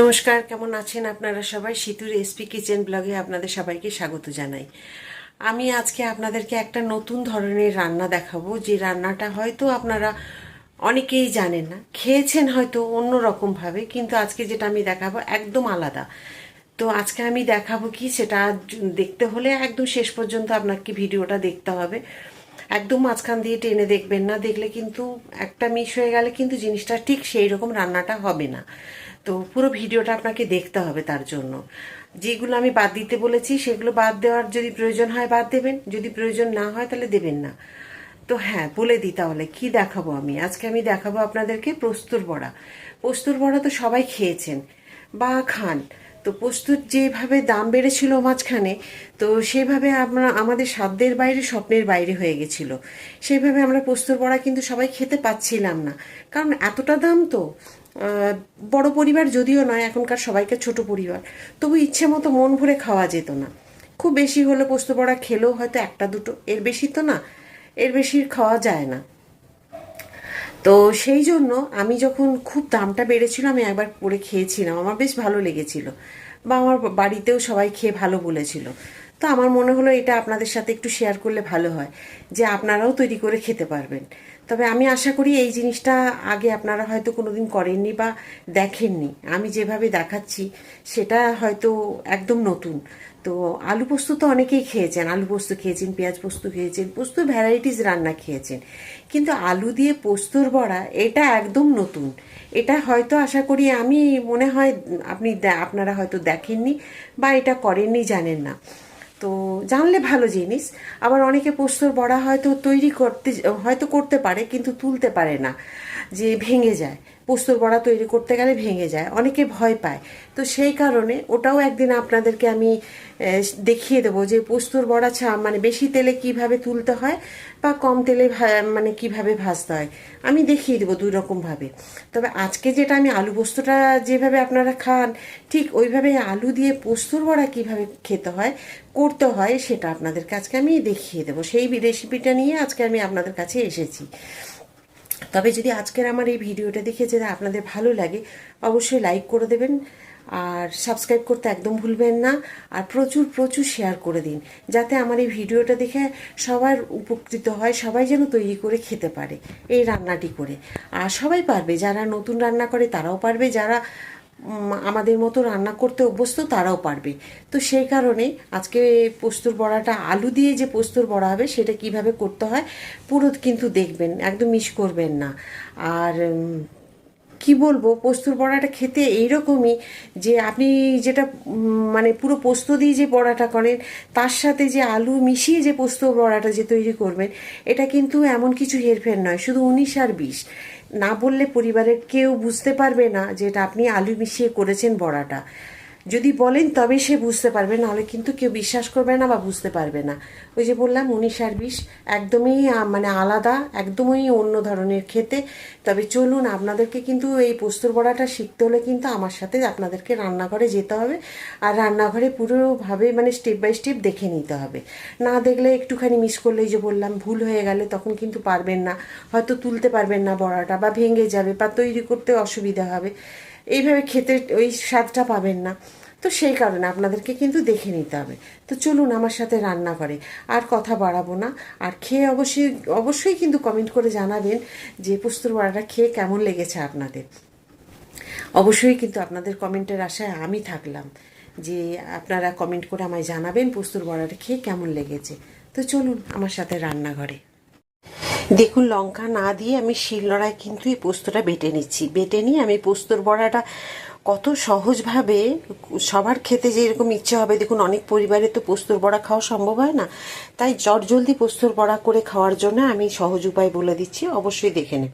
নমস্কার, কেমন আছেন আপনারা সবাই? সিতুর এসপি কিচেন ব্লগে আপনাদের সবাইকে স্বাগত জানাই। আমি আজকে আপনাদেরকে একটা নতুন ধরনের রান্না দেখাবো। যে রান্নাটা হয়তো আপনারা অনেকেই জানেন না, খেয়েছেন হয়তো অন্য রকম ভাবে কিন্তু আজকে যেটা আমি দেখাবো একদম আলাদা। তো আজকে আমি দেখাবো কি, সেটা দেখতে হলে একদম শেষ পর্যন্ত আপনাকে ভিডিওটা দেখতে হবে। একদম মাঝখান দিয়ে টেনে দেখবেন না, দেখলে কিন্তু একটা মিস হয়ে গেলে কিন্তু জিনিসটা ঠিক সেই রকম রান্নাটা হবে না। তো পুরো ভিডিওটা আপনাকে দেখতে হবে তার জন্য। যেগুলো আমি বাদ দিতে বলেছি, সেগুলো বাদ দেওয়ার যদি প্রয়োজন হয় বাদ দেবেন। যদি প্রয়োজন না হয় তাহলে দেবেন না। তো হ্যাঁ বলে দিই তাহলে, কি দেখাবো আমি? আজকে আমি দেখাবো আপনাদেরকে প্রস্তুর বড়া। প্রস্তুর বড়া তো সবাই খেয়েছেন। বা খান। তো পোস্তর যেভাবে দাম বেড়েছিল মাঝখানে, তো সেভাবে আমরা, আমাদের সাধ্যের বাইরে স্বপ্নের বাইরে হয়ে গেছিল। সেইভাবে আমরা পোস্তর বড়া কিন্তু সবাই খেতে পাচ্ছিলাম না। কারণ এতটা দাম তো বড় পরিবার যদিও নয়, এখনকার সবাইকে ছোট পরিবার। তবু ইচ্ছে মতো মন ভরে খাওয়া যেত না। খুব বেশি হলে পোস্ত বড়া খেলেও হয়তো একটা দুটো, এর বেশি তো না, এর বেশি খাওয়া যায় না। তো সেই জন্য আমি যখন খুব দামটা বেড়েছিল, আমি একবার করে খেয়েছিলাম। আমার বেশ ভালো লেগেছিল। বা আমার বাড়িতেও সবাই খেয়ে ভালো বলেছিল। তো আমার মনে হলো এটা আপনাদের সাথে একটু শেয়ার করলে ভালো হয়, যে আপনারাও তৈরি করে খেতে পারবেন। তবে আমি আশা করি এই জিনিসটা আগে আপনারা হয়তো কোনো দিন করেননি বা দেখেননি। আমি যেভাবে দেখাচ্ছি, সেটা হয়তো একদম নতুন। তো আলু পোস্ত তো অনেকেই খেয়েছেন, আলু পোস্ত খেয়েছেন, পেঁয়াজ পোস্ত খেয়েছেন, পোস্ত ভ্যারাইটিস রান্না খেয়েছেন। কিন্তু আলু দিয়ে পোস্তর বড়া, এটা একদম নতুন। এটা হয়তো আশা করি আমি মনে হয়, আপনি আপনারা হয়তো দেখেননি বা এটা করেননি, জানেন না। তো জানলে ভালো জিনিস। আবার অনেকে পোস্তর বড়া হয়তো তৈরি করতে, হয়তো করতে পারে, কিন্তু তুলতে পারে না, যে ভেঙে যায়। পোস্তর বড়া তৈরি করতে গেলে ভেঙে যায়, অনেকে ভয় পায়। তো সেই কারণে ওটাও একদিন আপনাদেরকে আমি দেখিয়ে দেবো যে পোস্তর বড়া ছা মানে বেশি তেলে কীভাবে তুলতে হয় বা কম তেলে মানে কীভাবে ভাজতে হয়, আমি দেখিয়ে দেবো দুই রকমভাবে তবে আজকে যেটা আমি আলু পোস্তটা যেভাবে আপনারা খান, ঠিক ওইভাবে আলু দিয়ে পোস্তর বড়া কীভাবে খেতে হয়, করতে হয় সেটা আপনাদের কাছে আমি দেখিয়ে দেবো। সেই রেসিপিটা নিয়ে আজকে আমি আপনাদের কাছে এসেছি। তবে যদি আজকের আমার এই ভিডিওটা দেখে যদি আপনাদের ভালো লাগে, অবশ্যই লাইক করে দেবেন আর সাবস্ক্রাইব করতে একদম ভুলবেন না আর প্রচুর প্রচুর শেয়ার করে দিন, যাতে আমার এই ভিডিওটা দেখে সবার উপকৃত হয়, সবাই যেন তৈরি করে খেতে পারে এই রান্নাটি করে। আর সবাই পারবে, যারা নতুন রান্না করে তারাও পারবে, যারা আমাদের মতো রান্না করতে অভ্যস্ত তারাও পারবে। তো সেই কারণে আজকে পোস্তর বড়াটা, আলু দিয়ে যে পোস্তর বড়া হবে, সেটা কীভাবে করতে হয় পুরো কিন্তু দেখবেন, একদম মিস করবেন না। আর কি বলব, পোস্তর বড়াটা খেতে এইরকমই যে আপনি যেটা মানে পুরো পোস্ত দিয়ে যে বড়াটা করেন, তার সাথে যে আলু মিশিয়ে যে পোস্ত বড়াটা যে তৈরি করবেন, এটা কিন্তু এমন কিছু হেরফের নয়, শুধু উনিশ আর বিশ। না বললে পরিবারের কেউ বুঝতে পারবে না যে এটা আপনি আলু মিশিয়ে করেছেন বড়াটা। যদি বলেন তবে সে বুঝতে পারবে, নাহলে কিন্তু কেউ বিশ্বাস করবে না বা বুঝতে পারবে না। ওই যে বললাম, উনিশ আর বিশ একদমই মানে আলাদা, একদমই অন্য ধরনের খেতে। তবে চলুন, আপনাদেরকে কিন্তু এই পোস্তর বড়াটা শিখতে হলে কিন্তু আমার সাথে আপনাদেরকে রান্নাঘরে যেতে হবে। আর রান্নাঘরে পুরোভাবে মানে স্টেপ বাই স্টেপ দেখে নিতে হবে। না দেখলে একটুখানি মিস করলেই যে বললাম, ভুল হয়ে গেলে তখন কিন্তু পারবেন না। হয়তো তুলতে পারবেন না বড়াটা বা ভেঙে যাবে বা তৈরি করতে অসুবিধা হবে। এইভাবে খেতে ওই স্বাদটা পাবেন না। তো সেই কারণে আপনাদেরকে কিন্তু দেখে নিতে হবে। তো চলুন আমার সাথে রান্না করে। আর কথা বাড়াবো না। আর খেয়ে অবশ্যই অবশ্যই কিন্তু কমেন্ট করে জানাবেন যে পোস্তর বড়াটা খেয়ে কেমন লেগেছে আপনাদের। অবশ্যই কিন্তু আপনাদের কমেন্টের আশায় আমি থাকলাম যে আপনারা কমেন্ট করে আমায় জানাবেন পোস্তর বড়াটা খেয়ে কেমন লেগেছে। তো চলুন আমার সাথে রান্নাঘরে। দেখুন, লঙ্কা না দিয়ে আমি শিলনোড়ায় কিন্তু এই পোস্তটা বেটে নিচ্ছি। বেটে নিয়ে আমি পোস্তর বড়াটা কত সহজভাবে সবার খেতে যেরকম ইচ্ছে হবে, দেখুন, অনেক পরিবারে তো পোস্তর বড়া খাওয়া সম্ভব হয় না, তাই জট জলদি পোস্তর বড়া করে খাওয়ার জন্য আমি সহজ উপায় বলে দিচ্ছি, অবশ্যই দেখে নেব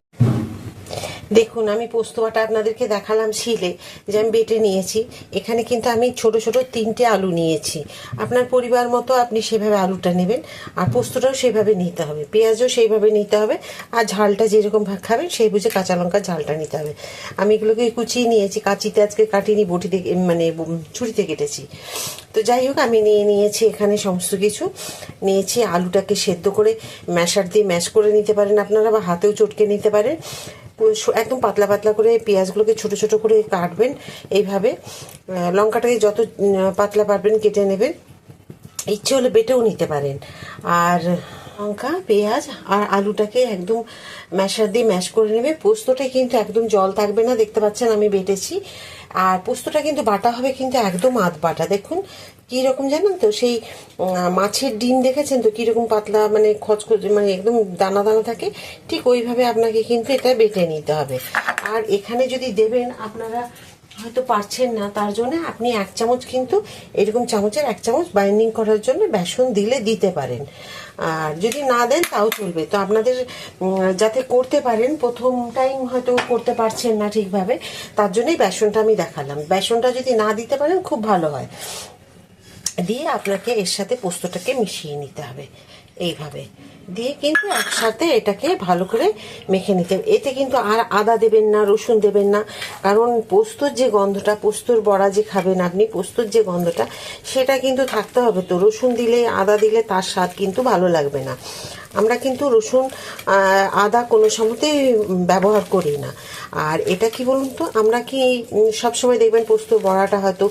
দেখুন, আমি পোস্তবাটা আপনাদেরকে দেখালাম শিলে, যে আমি বেটে নিয়েছি। এখানে কিন্তু আমি ছোট ছোট তিনটে আলু নিয়েছি। আপনার পরিবার মতো আপনি সেভাবে আলুটা নেবেন, আর পোস্তটাও সেভাবে নিতে হবে। পেঁয়াজও সেইভাবে নিতে হবে, আর ঝালটা যেরকম খাবেন সেই বুঝে কাঁচা লঙ্কার ঝালটা নিতে হবে। আমি এগুলোকে কুচিয়ে নিয়েছি, কাঁচিতে আজকে কাটিনি, বটি থেকে মানে ছুরিতে কেটেছি। তো যাই হোক, আমি নিয়ে নিয়েছি এখানে সমস্ত কিছু। নিয়েছি আলুটাকে সেদ্ধ করে, ম্যাশার দিয়ে ম্যাশ করে নিতে পারেন আপনারা, বা হাতেও চটকে নিতে পারেন। একদম পাতলা পাতলা করে পেঁয়াজগুলোকে ছোট ছোট করে কাটবেন এইভাবে। লঙ্কাটাকে যত পাতলা পারবেন কেটে নেবেন। ইচ্ছে হলে বেটেও নিতে পারেন। আর লঙ্কা, পেঁয়াজ আর আলুটাকে একদম ম্যাশার দিয়ে ম্যাশ করে নেবে। পোস্তটা কিন্তু একদম জল থাকবে না, দেখতে পাচ্ছেন আমি বেটেছি। আর পোস্তটা কিন্তু বাটা হবে কিন্তু একদম আধ বাটা। দেখুন কীরকম জানেন তো, সেই মাছের ডিম দেখেছেন তো কীরকম পাতলা মানে খচখচ মানে একদম দানা দানা থাকে, ঠিক ওইভাবে আপনাকে কিন্তু এটা বেটে নিতে হবে। আর এখানে যদি দেবেন, আপনারা হয়তো পারছেন না, তার জন্য আপনি এক চামচ কিন্তু এরকম চামচের এক চামচ বাইন্ডিং করার জন্য বেসন দিলে দিতে পারেন। আর যদি না দেন, তাও চলবে। তো আপনাদের যাতে করতে পারেন, প্রথম টাইম হয়তো করতে পারছেন না ঠিকভাবে, তার জন্যই বেসনটা আমি দেখালাম। বেসনটা যদি না দিতে পারেন, খুব ভালো হয়। দিয়ে আপনাকে এর সাথে পোস্তটাকে মিশিয়ে নিতে হবে। এইভাবে। দিয়ে কিন্তু একসাথে এটাকে ভালো করে মেখে নিতে এতে কিন্তু আর আদা দেবেন না, রসুন দেবেন না। কারণ পোস্তর যে গন্ধটা, পোস্তর বড়া যে খাবেন আপনি, পোস্তর যে গন্ধটা, সেটা কিন্তু থাকতে হবে তো। রসুন দিলে, আদা দিলে তার স্বাদ কিন্তু ভালো লাগবে না। আমরা কিন্তু রসুন আদা কোনো সময়তেই ব্যবহার করি না। আর এটা কি বলুন তো? আমরা কি সবসময় দেখবেন পোস্ত বড়াটা হয়তো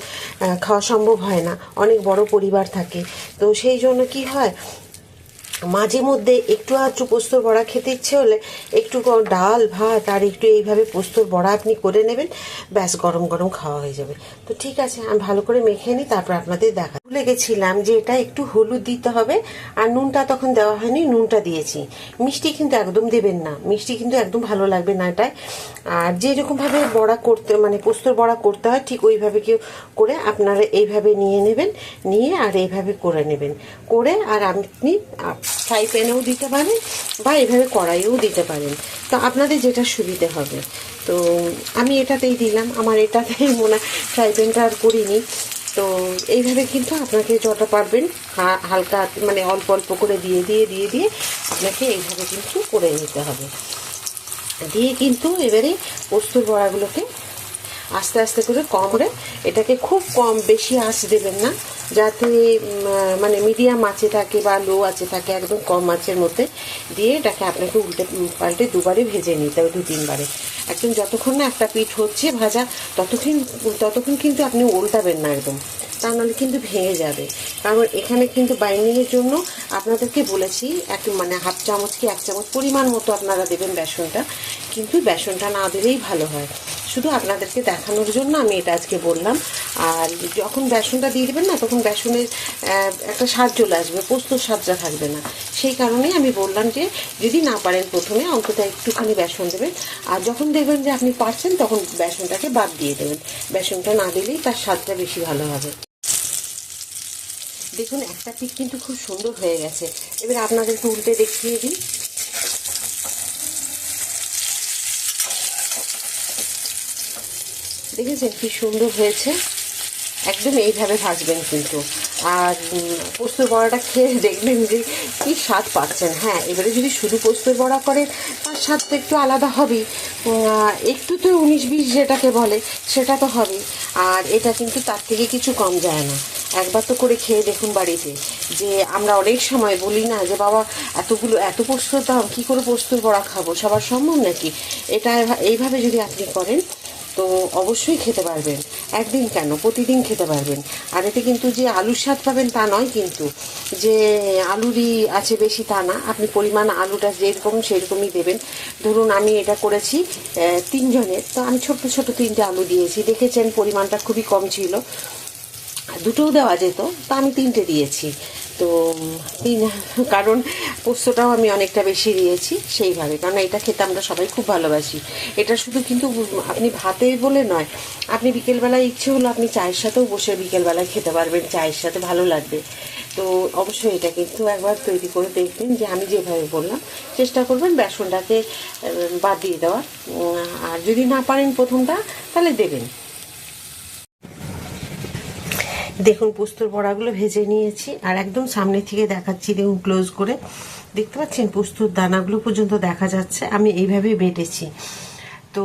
খাওয়া সম্ভব হয় না। অনেক বড় পরিবার থাকে। তো সেই জন্য কি হয় মাঝে মধ্যে একটু আচু পোস্তর বড়া খেতে ইচ্ছে হলে একটু ডাল, ভাত আর একটু এইভাবে পোস্তর বড়া আপনি করে নেবেন, ব্যাস গরম গরম খাওয়া হয়ে যাবে। তো ঠিক আছে, আমি ভালো করে মেখে নিই, তারপর আপনাদের দেখা ভুলে গেছিলাম যে এটা একটু হলুদ দিতে হবে, আর নুনটা তখন দেওয়া হয়নি, নুনটা দিয়েছি। মিষ্টি কিন্তু একদম দেবেন না। মিষ্টি কিন্তু একদম ভালো লাগবে না এটায়। আর যেরকমভাবে বড়া করতে মানে পোস্তর বড়া করতে হয়, ঠিক ওইভাবে কেউ করে আপনারা এইভাবে নিয়ে নেবেন, নিয়ে আর এইভাবে করে নেবেন। করে আর আপনি ফ্রাই প্যানেও দিতে পারেন বা এইভাবে কড়াইয়েও দিতে পারেন। তো আপনাদের যেটা সুবিধে হবে। তো আমি এটাতেই দিলাম। আমার এটাতেই মনে ফ্রাই প্যানটা আর করিনি। তো এইভাবে কিন্তু আপনাকে যতটা পারবেন হালকা মানে অল্প অল্প করে দিয়ে দিয়ে দিয়ে দিয়ে আপনাকে এইভাবে কিন্তু করে নিতে হবে। দিয়ে কিন্তু এবারে পোস্তর বড়াগুলোকে আস্তে আস্তে করে কম করে, এটাকে খুব কম বেশি আঁচ দেবেন না। যাতে মানে মিডিয়াম আঁচে থাকে বা লো আঁচে থাকে, একদম কম মাছের মধ্যে দিয়ে এটাকে আপনাকে উল্টে পাল্টে দুবারে ভেজে নিতে হবে দু তিনবারে একদম যতক্ষণ না একটা পিঠ হচ্ছে ভাজা, ততক্ষণ ততক্ষণ কিন্তু আপনি উল্টাবেন না একদম। তা নাহলে কিন্তু ভেঙে যাবে। কারণ এখানে কিন্তু বাইন্ডিংয়ের জন্য আপনাদেরকে বলেছি, এক মানে হাফ চামচ কি এক চামচ পরিমাণ মতো আপনারা দেবেন বেসনটা। কিন্তু বেসনটা না দিলেই ভালো হয়। শুধু আপনাদেরকে দেখানোর জন্য আমি এটা আজকে বললাম। আর যখন বেসনটা দিয়ে দেবেন না, তখন বেসনের একটা স্বাদ চলে আসবে, পোস্ত স্বাদটা থাকবে না। সেই কারণেই আমি বললাম যে, যদি না পারেন প্রথমে, অন্তত একটুখানি বেসন দেবেন। আর যখন দেখবেন যে আপনি পারছেন, তখন বেসনটাকে বাদ দিয়ে দেবেন। বেসনটা না দিলেই তার স্বাদটা বেশি ভালো হবে। দেখুন, একটা পিক কিন্তু খুব সুন্দর হয়ে গেছে। এবার আপনাদেরকে উল্টে দেখিয়ে দিই। দেখেছেন কি সুন্দর হয়েছে? একদম এইভাবে ভাজবেন কিন্তু। আর পোস্তর বড়াটা খেয়ে দেখবেন যে কি স্বাদ পাচ্ছেন। হ্যাঁ এবারে যদি শুধু পোস্তর বড়া করেন, তার স্বাদ তো একটু আলাদা হবেই। একটু তো উনিশ বিশ যেটাকে বলে, সেটা তো হবেই। আর এটা কিন্তু তার থেকে কিছু কম যায় না। একবার তো করে খেয়ে দেখুন বাড়িতে। যে আমরা অনেক সময় বলি না যে, বাবা, এতগুলো, এত পোস্তর দাম, কী করে পোস্তর বড়া খাব? সবার সম্ভব নাকি? এটা এইভাবে যদি আপনি করেন, তো অবশ্যই খেতে পারবেন। একদিন কেন? প্রতিদিন খেতে পারবেন। আর এতে কিন্তু যে আলুর স্বাদ পাবেন তা নয় কিন্তু, যে আলুরই আছে বেশি তা না। আপনি পরিমাণ আলুটা যেরকম সেরকমই দেবেন। ধরুন আমি এটা করেছি তিনজনের। তো আমি ছোট্ট ছোট তিনটে আলু দিয়েছি। দেখেছেন পরিমাণটা খুবই কম ছিল। দুটোও দেওয়া যেত, তা আমি তিনটে দিয়েছি। তো, তিন, কারণ পোস্তটাও আমি অনেকটা বেশি দিয়েছি সেইভাবে, কারণ এটা খেতে আমরা সবাই খুব ভালোবাসি। এটা শুধু কিন্তু আপনি ভাতে বলে নয়, আপনি বিকেলবেলায় ইচ্ছে হলো আপনি চায়ের সাথেও বসে বিকেলবেলায় খেতে পারবেন, চায়ের সাথে ভালো লাগবে। তো, অবশ্যই এটা কিন্তু একবার তৈরি করে দেখবেন যে আমি যেভাবে বললাম, চেষ্টা করবেন বেসনটাকে বাদ দিয়ে দেওয়ার। আর যদি না পারেন প্রথমটা, তাহলে দেবেন। দেখুন, পোস্তর বড়াগুলো ভেজে নিয়েছি আর একদম সামনে থেকে দেখাচ্ছি দেখুন ক্লোজ করে। দেখতে পাচ্ছেন, পোস্তর দানাগুলো পর্যন্ত দেখা যাচ্ছে। আমি এইভাবে বেটেছি। তো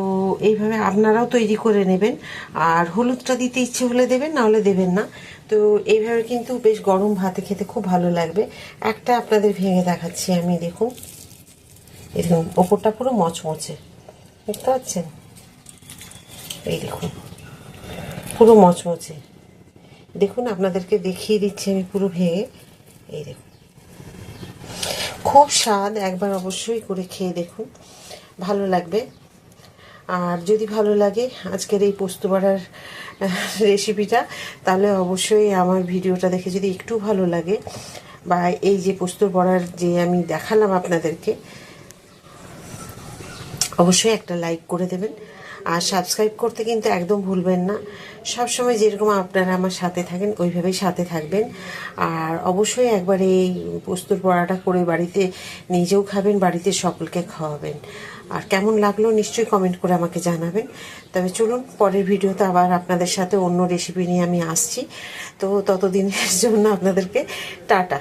এইভাবে আপনারাও তৈরি করে নেবেন। আর হলুদটা দিতে ইচ্ছে হলে দেবেন, না হলে দেবেন না। তো এইভাবে কিন্তু বেশ গরম ভাতে খেতে খুব ভালো লাগবে। একটা আপনাদের ভেঙে দেখাচ্ছি আমি, দেখুন। এরকম ওপরটা পুরো মচমচে। দেখতে পাচ্ছেন? এই দেখুন, পুরো মচমচে। দেখুন, আপনাদেরকে দেখিয়ে দিচ্ছি আমি পুরো ভেঙে। এই দেখুন। খুব স্বাদ, একবার অবশ্যই করে খেয়ে দেখুন। ভালো লাগবে। আর যদি ভালো লাগে আজকের এই পোস্ত বড়ার রেসিপিটা তাহলে অবশ্যই আমার ভিডিওটা দেখে যদি একটু ভালো লাগে, বা এই যে পোস্ত বড়ার যে আমি দেখালাম আপনাদেরকে, অবশ্যই একটা লাইক করে দেবেন। আর সাবস্ক্রাইব করতে কিন্তু একদম ভুলবেন না। সব সময় যেরকম আপনারা আমার সাথে থাকেন, ওইভাবেই সাথে থাকবেন। আর অবশ্যই একবার এই পোস্তর পড়াটা করে বাড়িতে নিজেও খাবেন, বাড়িতে সকলকে খাওয়াবেন। আর কেমন লাগল নিশ্চয়ই কমেন্ট করে আমাকে জানাবেন। তবে চলুন, পরের ভিডিওতে আবার আপনাদের সাথে অন্য রেসিপি নিয়ে আমি আসছি। তো ততদিনের জন্য আপনাদেরকে টাটা।